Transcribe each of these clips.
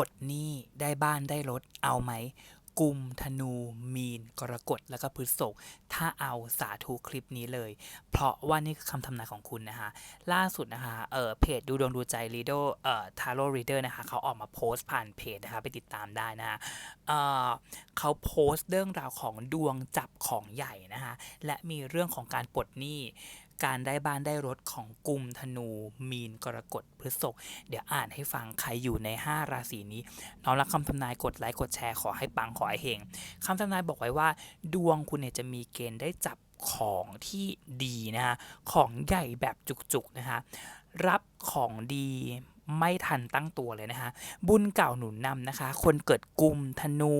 ปลดหนี้ได้บ้านได้รถเอาไหมกุมธนูมีน กรกฎแล้วก็พฤษภถ้าเอาสาธุคลิปนี้เลย เพราะว่านี่คือคำทำนายของคุณนะคะล่าสุดนะคะเออเพจดูดวงดูใจรีโดเอ่อทาโร่รีเดอร์นะคะเขาออกมาโพสต์ผ่านเพจนะคะไปติดตามได้นะคะเออเขาโพสต์เรื่องราวของดวงจับของใหญ่นะคะและมีเรื่องของการปลดหนี้ การได้บ้านได้รถของกุมธนูมีนกรกฎพฤษภเดี๋ยวอ่านให้ฟังใครอยู่ใน 5 ราศีนี้น้องรักคำทำนายกดไลค์กดแชร์ขอให้ปังขอให้เฮงคำทำนายบอกไว้ว่า ดวงคุณเนี่ยจะมีเกณฑ์ได้จับของที่ดีนะฮะของใหญ่แบบจุกๆนะคะรับของดี ไม่ทันตั้งตัวเลยนะคะ บุญเก่าหนุนนำนะคะ คนเกิดกุมธนู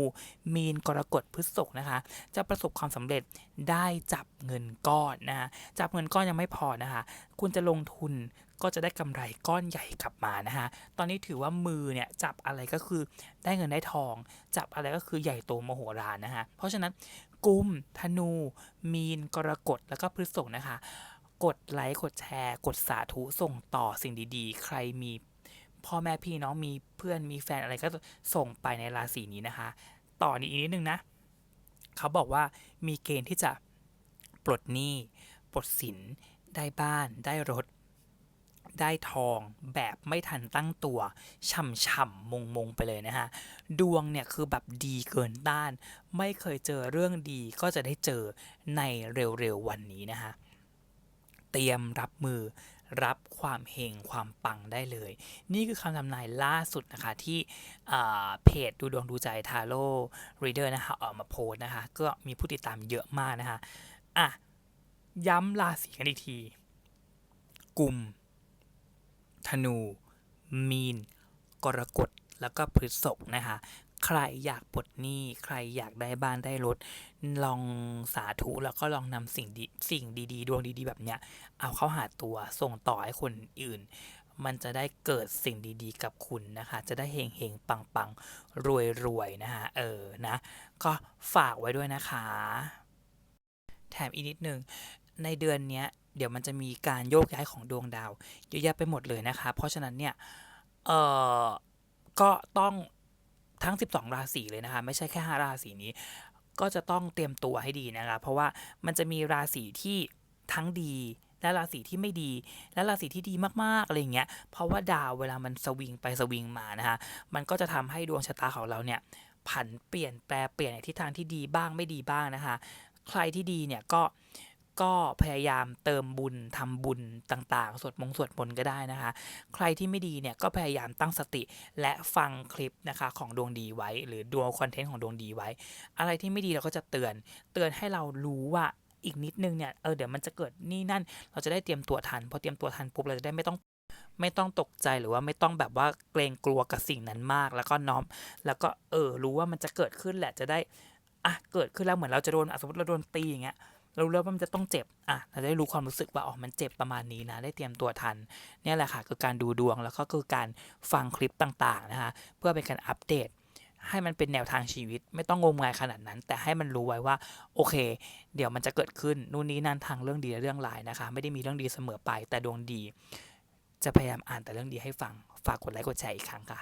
มีนกรกฎพฤษภนะคะ จะประสบความสำเร็จได้จับเงินก้อนนะคะจับเงินก้อนยังไม่พอนะคะ คุณจะลงทุนก็จะได้กำไรก้อนใหญ่กลับมานะคะ ตอนนี้ถือว่ามือเนี่ยจับอะไรก็คือได้เงินได้ทอง จับอะไรก็คือใหญ่โตมโหฬารนะคะ เพราะฉะนั้นกุม ธนู มีน กรกฎ แล้วก็พฤษภนะคะ กดไลค์ กดแชร์ กดสาธุ ส่งต่อสิ่งดีๆ ใครมี พ่อแม่พี่น้องมีเพื่อนมีแฟนอะไรก็ส่งไปในราศีนี้นะคะ ต่อนี้อีกนิดนึงนะ เขาบอกว่ามีเกณฑ์ที่จะปลดหนี้ปลดสินได้บ้าน ได้รถ ได้ทองแบบไม่ทันตั้งตัวช่ำๆมงๆไปเลยนะฮะ ดวงเนี่ยคือแบบดีเกินต้าน ไม่เคยเจอเรื่องดีก็จะได้เจอในเร็วๆวันนี้นะฮะ เตรียมรับมือ รับความเฮงความปังได้เลย นี่คือคำทำนายล่าสุดนะคะที่เพจดูดวงดูใจทาโร่รีเดอร์นะคะออกมาโพสนะคะ ก็มีผู้ติดตามเยอะมากนะคะอะย้ำราศีกันอีกที กลุ่ม ธนู มีน กรกฎแล้วก็พฤษภนะคะ ใครอยากปลดหนี้ ใครอยากได้บ้านได้รถ ลองสาธุแล้วก็ลองนำสิ่งดีสิ่งดีๆ ดวงดีๆ แบบเนี้ย เอาเข้าหาตัวส่งต่อให้คนอื่น มันจะได้เกิดสิ่งดีๆ กับคุณนะคะ จะได้เฮงเฮงๆปังปังรวยรวยๆนะคะเออนะ ก็ฝากไว้ด้วยนะคะ แถมอีกนิดนึง ในเดือนเนี้ยเดี๋ยวมันจะมีการโยกย้ายของดวงดาวเยอะแยะไปหมดเลยนะคะ เพราะฉะนั้นเนี่ย เออก็ต้อง ทั้ง 12 ราศีเลยนะคะไม่ใช่แค่5ราศีนี้ ก็จะต้องเตรียมตัวให้ดีนะคะเพราะว่ามันจะมีราศีที่ทั้งดีและราศีที่ไม่ดี และราศีที่ดีมากๆอะไรเงี้ย เพราะว่าดาวเวลามันสวิงไปสวิงมานะคะมันก็จะทำให้ดวงชะตาของเราเนี่ยผันเปลี่ยนแปลเปลี่ยนในทิศทางที่ดีบ้างไม่ดีบ้างนะคะ ใครที่ดีเนี่ยก็ ก็พยายามเติมบุญทำบุญต่างๆ สวดมงสวดมนต์ก็ได้นะคะ ใครที่ไม่ดีเนี่ยก็พยายามตั้งสติและฟังคลิปนะคะของดวงดีไว้ หรือดูคอนเทนต์ของดวงดีไว้ อะไรที่ไม่ดีเราก็จะเตือน เตือนให้เรารู้ว่าอีกนิดนึงเนี่ยเออเดี๋ยวมันจะเกิดนี่นั่น เราจะได้เตรียมตัวทันพอเตรียมตัวทันปุ๊บเราจะได้ไม่ต้องไม่ต้องตกใจหรือว่าไม่ต้องแบบว่าเกรงกลัวกับสิ่งนั้นมาก แล้วก็น้อม แล้วก็เออรู้ว่ามันจะเกิดขึ้นแหละจะได้อะเกิดขึ้นแล้วเหมือนเราจะโดนสมมติเราโดนตีอย่างเงี้ย เรารู้แล้วว่ามันจะต้องเจ็บอะเราได้รู้ความรู้สึกว่าอ๋อมันเจ็บประมาณนี้นะได้เตรียมตัวทันเนี่ยแหละค่ะคือการดูดวงแล้วก็คือการฟังคลิปต่างๆนะคะเพื่อเป็นการอัปเดตให้มันเป็นแนวทางชีวิตไม่ต้องงมงายขนาดนั้น แต่ให้มันรู้ไว้ว่า โอเค เดี๋ยวมันจะเกิดขึ้นนู่นนี่นั่นทางเรื่องดีและเรื่องร้ายนะคะ ไม่ได้มีเรื่องดีเสมอไป แต่ดวงดี จะพยายามอ่านแต่เรื่องดีให้ฟังฝากกดไลค์กดแชร์อีกครั้งค่ะ